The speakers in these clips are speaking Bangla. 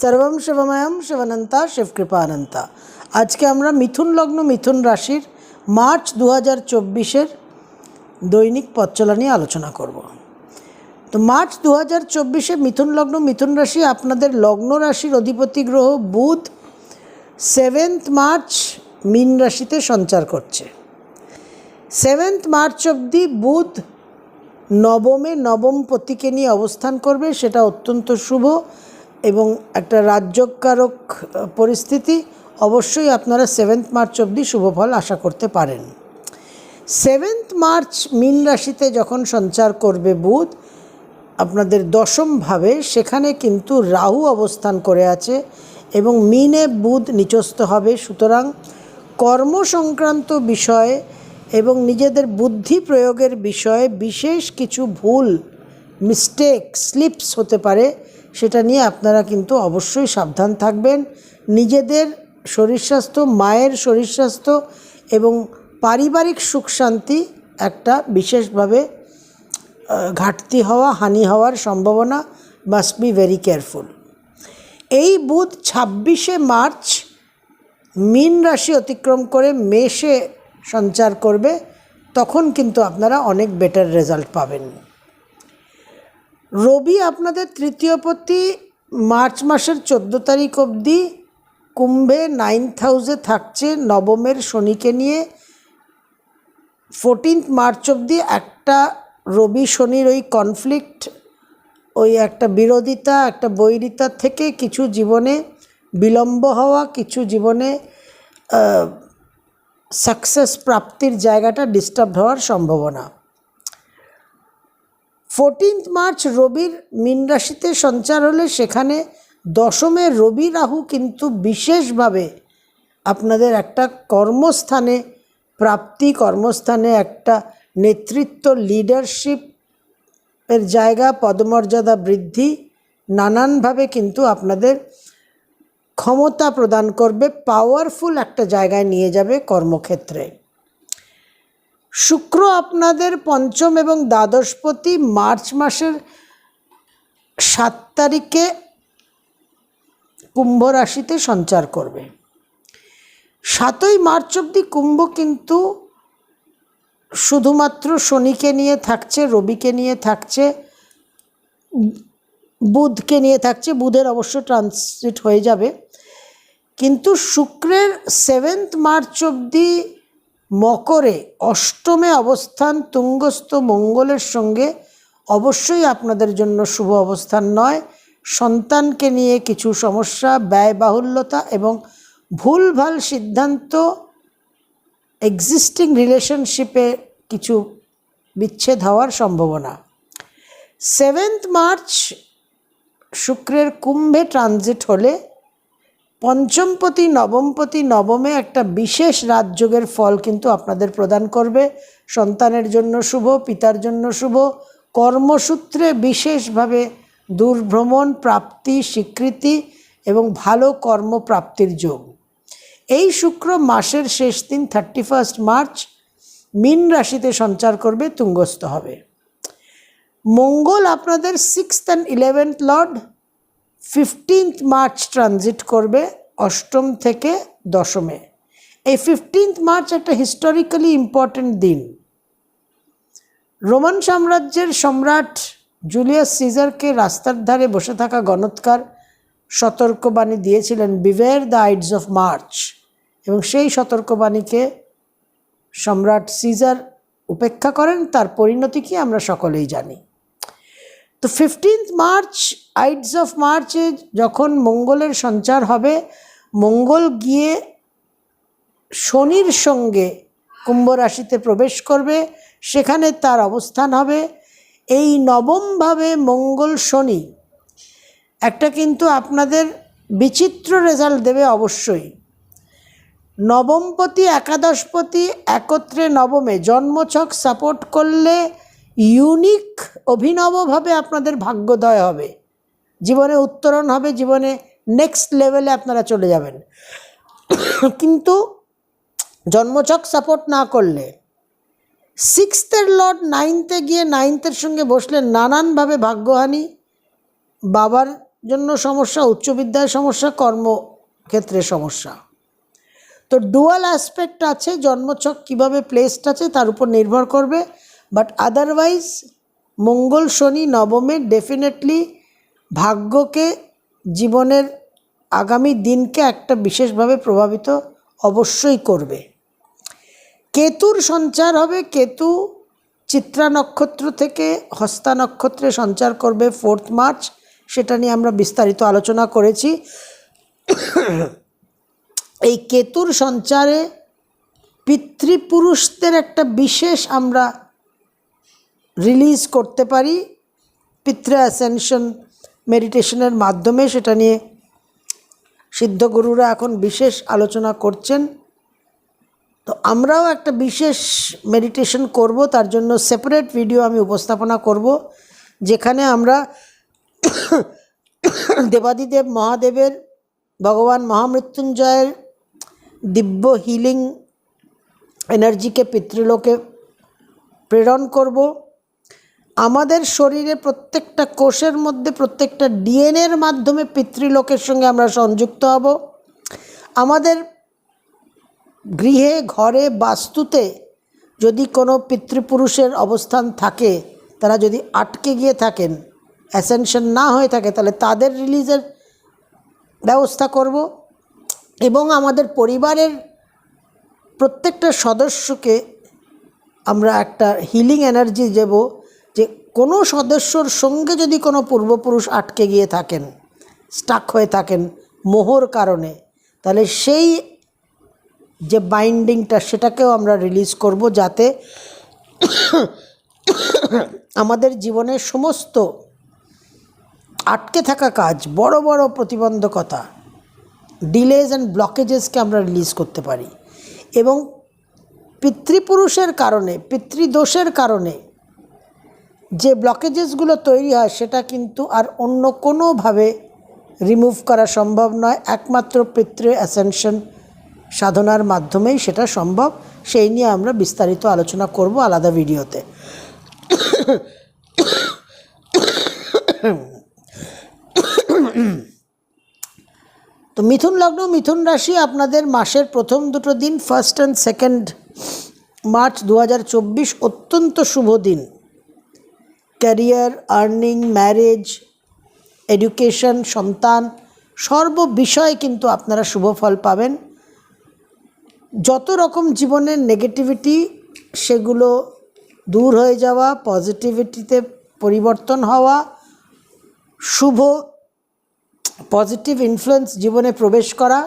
সর্বম শিবময়ম শিবানন্তা শিবকৃপানন্তা। আজকে আমরা মিথুন লগ্ন, মিথুন রাশির মার্চ দু হাজার চব্বিশের দৈনিক পথচলা নিয়ে আলোচনা করব। তো মার্চ দু হাজার চব্বিশে মিথুন লগ্ন, মিথুন রাশি আপনাদের লগ্ন রাশির অধিপতি গ্রহ বুধ সেভেন্থ মার্চ মীন রাশিতে সঞ্চার করছে। সেভেন্থ মার্চ অবধি বুধ নবমে নবম পতিকে নিয়ে অবস্থান করবে, সেটা অত্যন্ত শুভ। এবং একটা রাজ্যকারক পরিস্থিতি অবশ্যই আপনারা সেভেন্থ মার্চ অবধি শুভ ফল আশা করতে পারেন। সেভেন্থ মার্চ মীন রাশিতে যখন সঞ্চার করবে বুধ, আপনাদের দশমভাবে সেখানে কিন্তু রাহু অবস্থান করে আছে এবং মিনে বুধ নিচস্থ হবে। সুতরাং কর্ম সংক্রান্ত বিষয়ে এবং নিজেদের বুদ্ধি প্রয়োগের বিষয়ে বিশেষ কিছু ভুল মিস্টেক স্লিপস হতে পারে, সেটা নিয়ে আপনারা কিন্তু অবশ্যই সাবধান থাকবেন। নিজেদের শরীর স্বাস্থ্য, মায়ের শরীর স্বাস্থ্য এবং পারিবারিক সুখ শান্তি একটা বিশেষভাবে ঘাটতি হওয়া, হানি হওয়ার সম্ভাবনা মাস্ট বি ভেরি কেয়ারফুল এই বুধ ছাব্বিশে মার্চ মীন রাশি অতিক্রম করে মেষে সঞ্চার করবে, তখন কিন্তু আপনারা অনেক বেটার রেজাল্ট পাবেন। রবি, আপনাদের তৃতীয়পতি মার্চ মাসের চোদ্দ তারিখ অবধি কুম্ভে নাইন্থ হাউসে থাকছে নবমের শনিকে নিয়ে। ফোরটিন্থ মার্চ অবধি একটা রবি শনির ওই কনফ্লিক্ট ওই একটা বিরোধিতা, একটা বৈরিতা থেকে কিছু জীবনে বিলম্ব হওয়া, কিছু জীবনে সাকসেস প্রাপ্তির জায়গাটা ডিস্টার্ব হওয়ার সম্ভাবনা। ফোরটিন্থ মার্চ রবির মীন রাশিতে সঞ্চার হলে সেখানে দশমে রবি রাহু কিন্তু বিশেষভাবে আপনাদের একটা কর্মস্থানে প্রাপ্তি, কর্মস্থানে একটা নেতৃত্ব লিডারশিপ এর জায়গা, পদমর্যাদা বৃদ্ধি নানানভাবে কিন্তু আপনাদের ক্ষমতা প্রদান করবে পাওয়ারফুল একটা জায়গায় নিয়ে যাবে কর্মক্ষেত্রে। শুক্র আপনাদের পঞ্চম এবং দ্বাদশপতি মার্চ মাসের সাত তারিখে কুম্ভ রাশিতে সঞ্চার করবে। সাতই মার্চ অবধি কুম্ভ কিন্তু শুধুমাত্র শনিকে নিয়ে থাকছে, রবিকে নিয়ে থাকছে, বুধকে নিয়ে থাকছে, বুধের অবশ্য ট্রান্সিট হয়ে যাবে। কিন্তু শুক্রের সেভেন্থ মার্চ অবধি মকরে অষ্টমে অবস্থান তুঙ্গস্থ মঙ্গলের সঙ্গে অবশ্যই আপনাদের জন্য শুভ অবস্থান নয়। সন্তানকে নিয়ে কিছু সমস্যা, ব্যয়বাহুল্যতা এবং ভুলভাল সিদ্ধান্ত এক্সিস্টিং রিলেশনশিপে কিছু বিচ্ছেদ হওয়ার সম্ভাবনা। সেভেন্থ মার্চ শুক্রের কুম্ভে ট্রানজিট হলে পঞ্চমপতি, নবমপতি, নবমে একটা বিশেষ রাজযোগের ফল কিন্তু আপনাদের প্রদান করবে। সন্তানের জন্য শুভ, পিতার জন্য শুভ। কর্মসূত্রে বিশেষভাবে দূরভ্রমণ, প্রাপ্তি, স্বীকৃতি এবং ভালো কর্মপ্রাপ্তির যোগ। এই শুক্র মাসের শেষ দিন থার্টি ফার্স্ট মার্চ মিন রাশিতে সঞ্চার করবে, তুঙ্গস্থ হবে। মঙ্গল আপনাদের sixth and eleventh lord fifteenth March transit করবে অষ্টম থেকে দশমে। এই ফিফটিন্থ মার্চ একটা হিস্টোরিক্যালি ইম্পর্ট্যান্ট দিন। রোমান সাম্রাজ্যের সম্রাট জুলিয়াস সিজারকে রাস্তার ধারে বসে থাকা গণৎকার সতর্কবাণী দিয়েছিলেন beware the ides of March এবং সেই সতর্কবাণীকে সম্রাট সিজার উপেক্ষা করেন, তার পরিণতি কি আমরা সকলেই জানি। তো ফিফটিন্থ মার্চ আইডস অফ মার্চে যখন মঙ্গলের সঞ্চার হবে, মঙ্গল গিয়ে শনির সঙ্গে কুম্ভ রাশিতে প্রবেশ করবে, সেখানে তার অবস্থান হবে। এই নবমভাবে মঙ্গল শনি, একটা কিন্তু আপনাদের বিচিত্র রেজাল্ট দেবে অবশ্যই। নবমপতি, একাদশপতি একত্রে নবমে জন্মছক সাপোর্ট করলে ইউনিক অভিনবভাবে আপনাদের ভাগ্যোদয় হবে। জীবনে উত্তরণ হবে, জীবনে নেক্সট লেভেলে আপনারা চলে যাবেন। কিন্তু জন্মছক সাপোর্ট না করলে সিক্সথের লর্ড নাইনথে গিয়ে নাইনথের সঙ্গে বসলে নানানভাবে ভাগ্যহানি, বাবার জন্য সমস্যা, উচ্চ বিদ্যায় সমস্যা, কর্মক্ষেত্রে সমস্যা। তো ডুয়াল অ্যাসপেক্ট আছে, জন্মছক কীভাবে প্লেসড আছে তার উপর নির্ভর করবে বাট আদারওয়াইজ মঙ্গল, শনি, নবমে ডেফিনেটলি ভাগ্যকে জীবনের আগামী দিনকে একটা বিশেষভাবে প্রভাবিত অবশ্যই করবে। কেতুর সঞ্চার হবে, কেতু চিত্রা নক্ষত্র থেকে হস্তা নক্ষত্রে সঞ্চার করবে ফোর্থ মার্চ। সেটা নিয়ে আমরা বিস্তারিত আলোচনা করেছি। এই কেতুর সঞ্চারে পিতৃপুরুষদের একটা বিশেষ আমরা রিলিজ করতে পারি, পিতৃ অ্যাসেনশন মেডিটেশনের মাধ্যমে সেটা নিয়ে সিদ্ধগুরুরা এখন বিশেষ আলোচনা করছেন। তো আমরাও একটা বিশেষ মেডিটেশন করব, তার জন্য সেপারেট ভিডিও আমি উপস্থাপনা করব, যেখানে আমরা দেবাদিদেব মহাদেবের, ভগবান মহামৃত্যুঞ্জয়ের দিব্য হিলিং এনার্জিকে পিতৃলোকে প্রেরণ করব। আমাদের শরীরে প্রত্যেকটা কোষের মধ্যে প্রত্যেকটা ডিএনএর মাধ্যমে পিতৃলোকের সঙ্গে আমরা সংযুক্ত হব। আমাদের গৃহে, ঘরে, বাস্তুতে যদি কোনো পিতৃপুরুষের অবস্থান থাকে, তারা যদি আটকে গিয়ে থাকেন, অ্যাসেনশন না হয়ে থাকে, তাহলে তাদের রিলিজের ব্যবস্থা করব এবং আমাদের পরিবারের প্রত্যেকটা সদস্যকে আমরা একটা হিলিং এনার্জি দেব। কোনো সদস্যর সঙ্গে যদি কোনো পূর্বপুরুষ আটকে গিয়ে থাকেন স্টাক হয়ে থাকেন, মোহর কারণে, তাহলে সেই যে বাইন্ডিংটা সেটাকেও আমরা রিলিজ করব যাতে আমাদের জীবনের সমস্ত আটকে থাকা কাজ, বড় বড় প্রতিবন্ধকতা ডিলেজ অ্যান্ড ব্লকেজেসকে আমরা রিলিজ করতে পারি। এবং পিতৃপুরুষের কারণে, পিতৃদোষের কারণে যে ব্লকেজেসগুলো তৈরি হয়, সেটা কিন্তু আর অন্য কোনোভাবে রিমুভ করা সম্ভব নয়। একমাত্র পিতৃ অ্যাসেনশন সাধনার মাধ্যমেই সেটা সম্ভব। সেই নিয়ে আমরা বিস্তারিত আলোচনা করব আলাদা ভিডিওতে। তো মিথুন লগ্ন, মিথুন রাশি আপনাদের মাসের প্রথম দুটো দিন ফার্স্ট অ্যান্ড সেকেন্ড মার্চ দু হাজার চব্বিশ অত্যন্ত শুভ দিন। ক্যারিয়ার, আর্নিং, ম্যারেজ, এডুকেশন, সন্তান, সর্ব বিষয়ে কিন্তু আপনারা শুভ ফল পাবেন। যত রকম জীবনের নেগেটিভিটি সেগুলো দূর হয়ে যাওয়া পজিটিভিটিতে পরিবর্তন হওয়া, শুভ পজিটিভ ইনফ্লুয়েন্স জীবনে প্রবেশ করা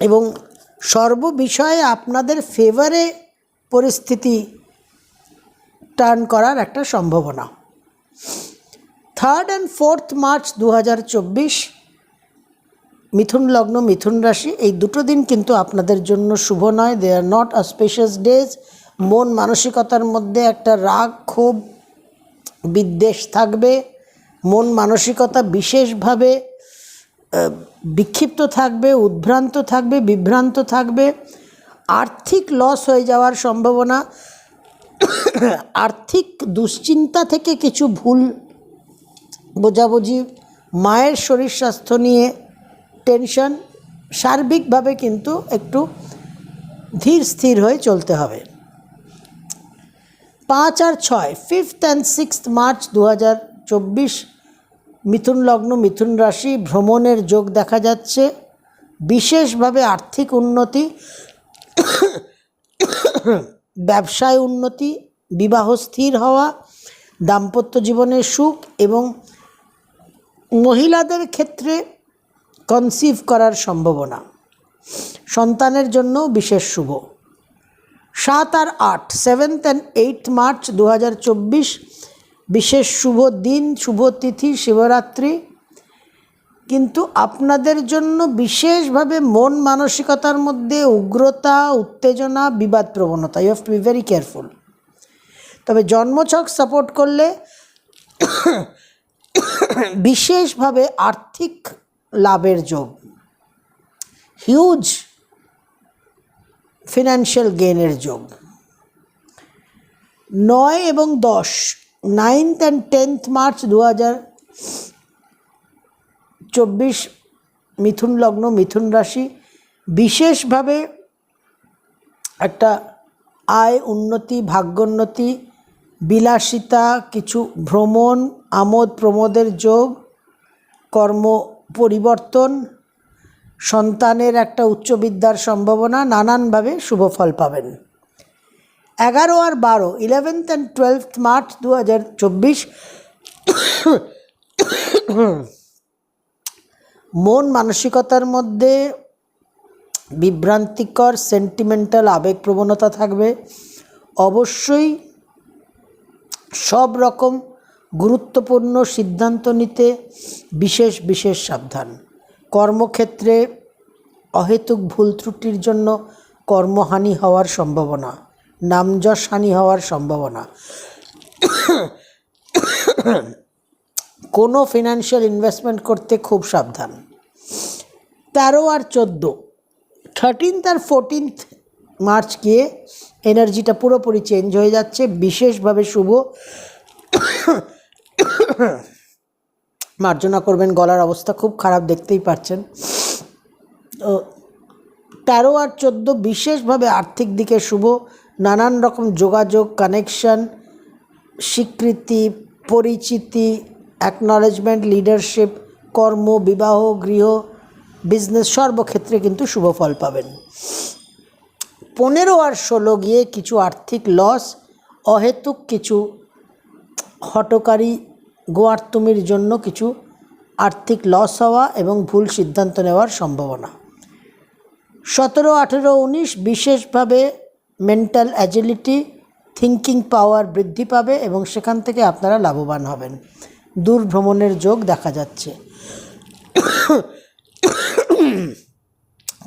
এবং সর্ব বিষয়ে আপনাদের ফেভারে পরিস্থিতি টার্ন করার একটা সম্ভাবনা। থার্ড অ্যান্ড ফোর্থ মার্চ দু হাজার চব্বিশ, মিথুন লগ্ন, মিথুন রাশি, এই দুটো দিন কিন্তু আপনাদের জন্য শুভ নয়। দে আর নট অসপেশিয়াস ডেজ মন মানসিকতার মধ্যে একটা রাগ, ক্ষোভ, বিদ্বেষ থাকবে। মন মানসিকতা বিশেষভাবে বিক্ষিপ্ত থাকবে, উদ্ভ্রান্ত থাকবে, বিভ্রান্ত থাকবে। আর্থিক লস হয়ে যাওয়ার সম্ভাবনা, আর্থিক দুশ্চিন্তা থেকে কিছু ভুল বোঝাবুঝি, মায়ের শরীর স্বাস্থ্য নিয়ে টেনশন, সার্বিকভাবে কিন্তু একটু ধীর স্থির হয়ে চলতে হবে। পাঁচ আর ছয় ফিফথ অ্যান্ড সিক্সথ মার্চ দু হাজার চব্বিশ, মিথুন লগ্ন, মিথুন রাশি, ভ্রমণের যোগ দেখা যাচ্ছে। বিশেষভাবে আর্থিক উন্নতি ব্যবসায় উন্নতি, বিবাহ স্থির হওয়া, দাম্পত্য জীবনের সুখ এবং মহিলাদের ক্ষেত্রে কনসিভ করার সম্ভাবনা। সন্তানের জন্য বিশেষ শুভ। সাত আর আট সেভেন্থ অ্যান্ড এইট মার্চ দু বিশেষ শুভ দিন, শুভ তিথি, শিবরাত্রি কিন্তু আপনাদের জন্য বিশেষভাবে মন মানসিকতার মধ্যে উগ্রতা, উত্তেজনা, বিবাদ প্রবণতা you have to be very careful তবে জন্মছক সাপোর্ট করলে বিশেষভাবে আর্থিক লাভের যোগ। হিউজ ফিনান্সিয়াল গেনের যোগ। নয় এবং দশ নাইনথ অ্যান্ড টেন্থ মার্চ দু হাজার চব্বিশ মিথুন লগ্ন, মিথুন রাশি, বিশেষভাবে একটা আয়, উন্নতি, ভাগ্যোন্নতি, বিলাসিতা, কিছু ভ্রমণ, আমোদ প্রমোদের যোগ, কর্ম পরিবর্তন, সন্তানের একটা উচ্চ বিদ্যার সম্ভাবনা, নানানভাবে শুভ ফল পাবেন। এগারো আর বারো ইলেভেন্থ অ্যান্ড টুয়েলভ মার্চ দু হাজার চব্বিশ মন মানসিকতার মধ্যে বিভ্রান্তিকর সেন্টিমেন্টাল আবেগ প্রবণতা থাকবে। অবশ্যই সব রকম গুরুত্বপূর্ণ সিদ্ধান্ত নিতে বিশেষ বিশেষ সাবধান। কর্মক্ষেত্রে অহেতুক ভুল ত্রুটির জন্য কর্মহানি হওয়ার সম্ভাবনা নামযশ হানি হওয়ার সম্ভাবনা। কোনো ফিনান্সিয়াল ইনভেস্টমেন্ট করতে খুব সাবধান। তেরো আর চোদ্দ থার্টিনথ আর ফোরটিন্থ মার্চ গিয়ে এনার্জিটা পুরোপুরি চেঞ্জ হয়ে যাচ্ছে, বিশেষভাবে শুভ। মার্জনা করবেন, গলার অবস্থা খুব খারাপ, দেখতেই পাচ্ছেন। তো তেরো আর চোদ্দ, বিশেষভাবে আর্থিক দিকে শুভ। নানান রকম যোগাযোগ কানেকশন স্বীকৃতি, পরিচিতি অ্যাকনলেজমেন্ট লিডারশিপ কর্ম, বিবাহ, গৃহ বিজনেস সর্বক্ষেত্রে কিন্তু শুভ ফল পাবেন। পনেরো আর ষোলো গিয়ে কিছু আর্থিক লস অহেতুক কিছু হটকারী গোয়ার্তুমির জন্য কিছু আর্থিক লস হওয়া এবং ভুল সিদ্ধান্ত নেওয়ার সম্ভাবনা। সতেরো, আঠেরো, উনিশ বিশেষভাবে মেন্টাল অ্যাজিলিটি থিঙ্কিং পাওয়ার বৃদ্ধি পাবে এবং সেখান থেকে আপনারা লাভবান হবেন। দূর ভ্রমণের যোগ দেখা যাচ্ছে।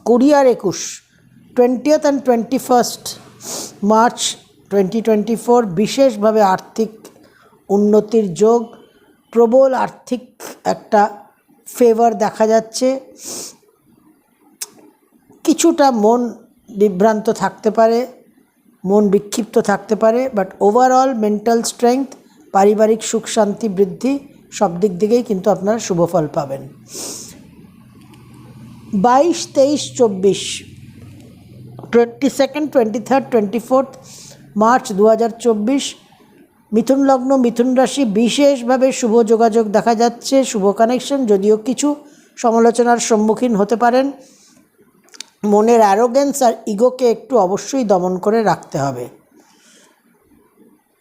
কুড়ি আর একুশ twentieth and twenty first March twenty twenty four বিশেষভাবে আর্থিক উন্নতির যোগ, প্রবল আর্থিক একটা ফেভার দেখা যাচ্ছে। কিছুটা মন বিভ্রান্ত থাকতে পারে, মন বিক্ষিপ্ত থাকতে পারে বাট ওভারঅল মেন্টাল স্ট্রেংথ পারিবারিক সুখ, শান্তি, বৃদ্ধি সব দিক দিকেই কিন্তু আপনারা শুভ ফল পাবেন। বাইশ, তেইশ, চব্বিশ twenty second twenty third twenty fourth March দু হাজার চব্বিশ, মিথুন লগ্ন, মিথুন রাশি বিশেষভাবে শুভ যোগাযোগ দেখা যাচ্ছে, শুভ কানেকশন যদিও কিছু সমালোচনার সম্মুখীন হতে পারেন। মনের অ্যারোগেন্স আর ইগোকে একটু অবশ্যই দমন করে রাখতে হবে।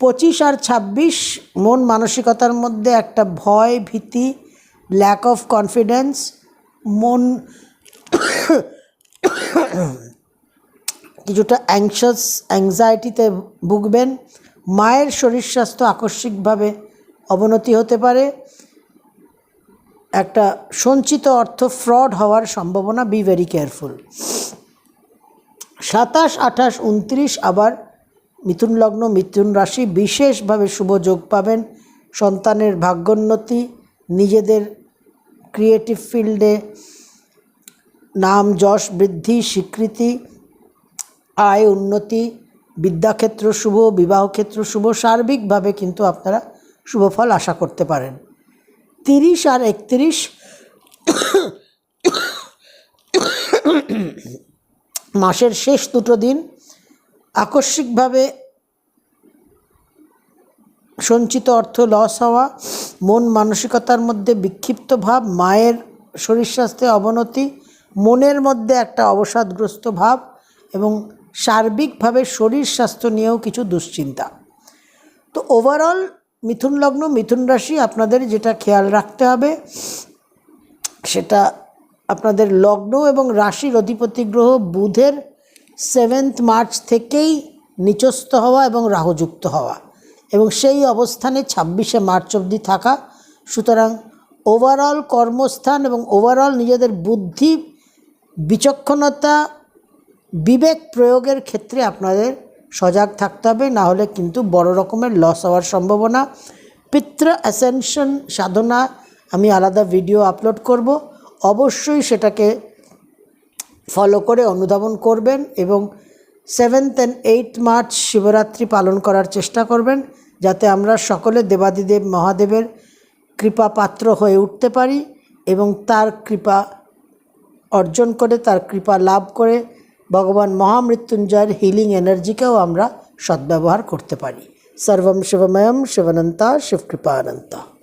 পঁচিশ আর ছাব্বিশ মন মানসিকতার মধ্যে একটা ভয়, ভীতি ল্যাক অফ কনফিডেন্স মন কিছুটা অ্যাংশাস অ্যাংজাইটিতে ভুগবেন। মায়ের শরীর স্বাস্থ্য আকস্মিকভাবে অবনতি হতে পারে। একটা সঞ্চিত অর্থ ফ্রড হওয়ার সম্ভাবনা বি ভেরি কেয়ারফুল সাতাশ, আঠাশ উনত্রিশ আবার মিথুন লগ্ন, মিথুন রাশি বিশেষভাবে শুভ যোগ পাবেন। সন্তানের ভাগ্যোন্নতি, নিজেদের ক্রিয়েটিভ ফিল্ডে নাম, যশ বৃদ্ধি, স্বীকৃতি, আয় উন্নতি, বিদ্যাক্ষেত্র শুভ, বিবাহক্ষেত্র শুভ, সার্বিকভাবে কিন্তু আপনারা শুভ ফল আশা করতে পারেন। তিরিশ আর একত্রিশ মাসের শেষ দুটো দিন আকস্মিকভাবে সঞ্চিত অর্থ লস হওয়া, মন মানসিকতার মধ্যে বিক্ষিপ্ত ভাব, মায়ের শরীর স্বাস্থ্যে অবনতি, মনের মধ্যে একটা অবসাদগ্রস্ত ভাব এবং সার্বিকভাবে শরীর স্বাস্থ্য নিয়েও কিছু দুশ্চিন্তা। তো ওভারঅল মিথুন লগ্ন, মিথুন রাশি আপনাদের যেটা খেয়াল রাখতে হবে, সেটা আপনাদের লগ্ন এবং রাশির অধিপতি গ্রহ বুধের সেভেন্থ মার্চ থেকেই নিচস্থ হওয়া এবং রাহুযুক্ত হওয়া এবং সেই অবস্থানে ছাব্বিশে মার্চ অবধি থাকা। সুতরাং ওভারঅল কর্মস্থান এবং ওভারঅল নিজেদের বুদ্ধি, বিচক্ষণতা, বিবেক প্রয়োগের ক্ষেত্রে আপনাদের সজাগ থাকতে হবে, না হলে কিন্তু বড় রকমের লস হওয়ার সম্ভাবনা। পিতৃ অ্যাসেনশন সাধনা, আমি আলাদা ভিডিও আপলোড করব। অবশ্যই সেটাকে ফলো করে অনুধাবন করবেন এবং seventh and eight March Shivratri পালন করার চেষ্টা করবেন যাতে আমরা সকলে দেবাদিদেব মহাদেবের কৃপা পাত্র হয়ে উঠতে পারি এবং তার কৃপা অর্জন করে, তার কৃপা লাভ করে ভগবান মহামৃত্যুঞ্জয়ের হিলিং এনার্জিকেও আমরা সদ্ব্যবহার করতে পারি। সর্বম শিবময়ম শিবনন্তা শিবকৃপানন্তা।